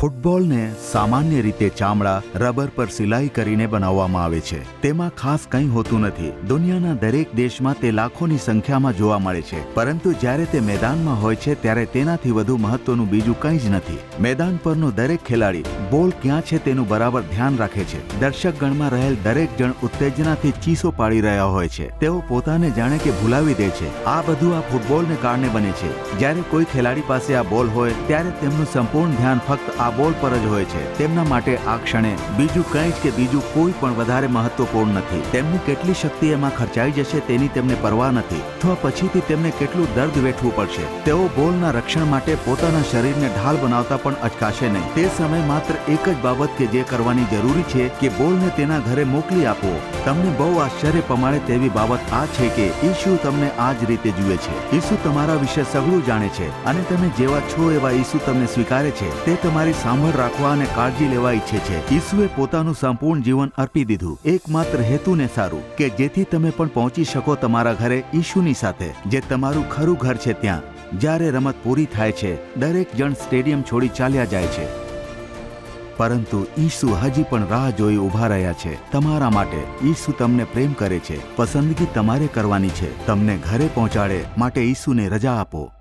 ફૂટબોલને સામાન્ય રીતે ચામડા, રબર પર સિલાઈ કરીને બનાવવામાં આવે છે. તેમાં ખાસ કંઈ હોતું નથી. દુનિયાના દરેક દેશમાં તે લાખોની સંખ્યામાં જોવા મળે છે. પરંતુ જ્યારે તે મેદાનમાં હોય છે, ત્યારે તેનાથી વધુ મહત્વનું બીજું કંઈ જ નથી. મેદાન પરનો દરેક ખેલાડી, બોલ ક્યાં છે તેનું બરાબર ધ્યાન રાખે છે. દર્શક ગણમાં રહેલ દરેક જણ ઉત્તેજનાથી ચીસો પાડી રહ્યા હોય છે. તેઓ પોતાને જાણે કે ભૂલાવી દે છે. આ બધું આ ફૂટબોલને કારણે બને છે. જ્યારે કોઈ ખેલાડી પાસે આ બોલ હોય, ત્યારે તેમનું સંપૂર્ણ ધ્યાન ફક્ત આ બોલ પર જ હોય છે. તેમના માટે આ ક્ષણે બીજું કંઈ જ કે બીજું કોઈ પણ વધારે મહત્વપૂર્ણ નથી. તેમની કેટલી શક્તિ એમાં ખર્ચાઈ જશે તેની તેમને પરવા નથી. અથવા પછીથી તેમને કેટલું દર્દ વેઠવું પડશે. તેઓ બોલના રક્ષણ માટે પોતાના શરીરને ઢાલ બનાવતા પણ અચકાશે નહીં. તે સમય માત્ર એક જ બાબત કે જે કરવાની જરૂરી છે કે બોલને તેના ઘરે મોકલી આપો. તમને બહુ આશ્ચર્ય પમાડે તેવી બાબત આ છે કે ઈશુ તમને આ જ રીતે જુએ છે. ઈસુ તમારા વિશે સઘળું જાણે છે અને તમે જેવા છો એવા ઈસુ તમને સ્વીકારે છે. તે તમારી સાંભળ રાખવા અને કાળજી લેવા ઈચ્છે છે. ઈસુએ પોતાનું સંપૂર્ણ જીવન અર્પી દીધું. એકમાત્ર હેતુને સારું, કે જેથી તમે પણ પહોંચી શકો તમારા ઘરે ઈશુની સાથે, જે તમારું ખરું ઘર છે ત્યાં. જ્યારે રમત પૂરી થાય છે, દરેક જણ સ્ટેડિયમ છોડી ચાલ્યા જાય છે. પરંતુ ઈસુ હજી પણ રાહ જોઈ ઊભા રહ્યા છે. તમારા માટે ઈસુ તમને પ્રેમ કરે છે. પસંદગી તમારે કરવાની છે. તમને ઘરે પહોંચાડે, માટે ઈસુને રજા આપો.